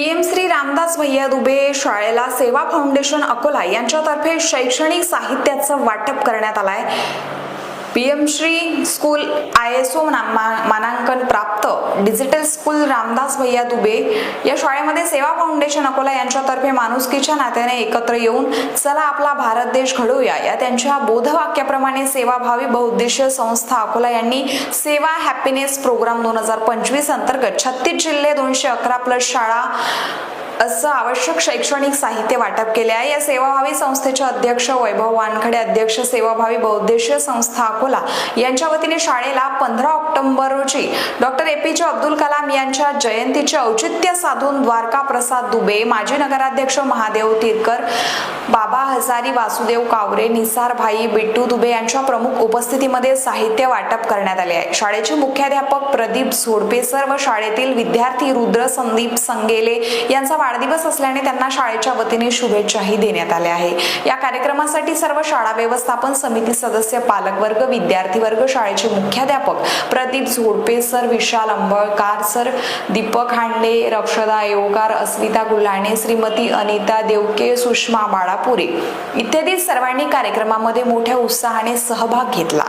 PM Shri Ramdas भैया दुबे शाळेला सेवा फाउंडेशन अकोला यांच्यातर्फे शैक्षणिक साहित्याचं वाटप करण्यात आलंय PM Shri school I S O मानांकन प्राप्त. डिजिटल स्कूल रामदास भैया दुबे. या शाळेमध्ये सेवा फाउंडेशन अकोला यांच्यातर्फे माणुसकीच्या नात्याने एकत्र येऊन चला आपला भारत देश घडवूया. या त्यांच्या बोधवाक्याप्रमाणे सेवाभावी बहुउद्देशीय संस्था अकोला यांनी सेवा हॅपीनेस प्रोग्राम दोन हजार पंचवीस अंतर्गत छत्तीस जिल्हे दोनशे अकरा प्लस शाळा असं आवश्यक शैक्षणिक साहित्य वाटप केले आहे. या सेवाभावी संस्थेचे अध्यक्ष वैभव वानखडे अध्यक्ष सेवाभावी बहुउद्देशीय संस्था अकोला यांच्या वतीने शाळेला पंधरा ऑक्टोबर रोजी डॉक्टर ए पी जे अब्दुल कलाम यांच्या जयंतीचे औचित्य साधून द्वारका प्रसाद दुबे माजी नगराध्यक्ष महादेव तिरकर बाबा हजारी वासुदेव कावरे निसार भाई बिट्टू दुबे यांच्या प्रमुख उपस्थितीमध्ये साहित्य वाटप करण्यात आले आहे. शाळेचे मुख्याध्यापक प्रदीप झोडपेसर सर्व शाळेतील विद्यार्थी रुद्र संदीप संगेले यांचा वाढदिवस असल्याने त्यांना शाळेच्या वतीने शुभेच्छाही देण्यात आल्या आहे. या कार्यक्रमासाठी सर्व शाळा व्यवस्थापन समिती सदस्य पालकवर्ग विद्यार्थी वर्ग शाळेचे मुख्याध्यापक प्रदीप झोडपे सर विशाल अंबळकार सर दीपक हांडे रक्षदा येवकार अस्मिता गुल्हाणे श्रीमती अनिता देवके सुषमा बाळापुरे. इत्यादी सर्वांनी कार्यक्रमामध्ये मोठ्या उत्साहाने सहभाग घेतला.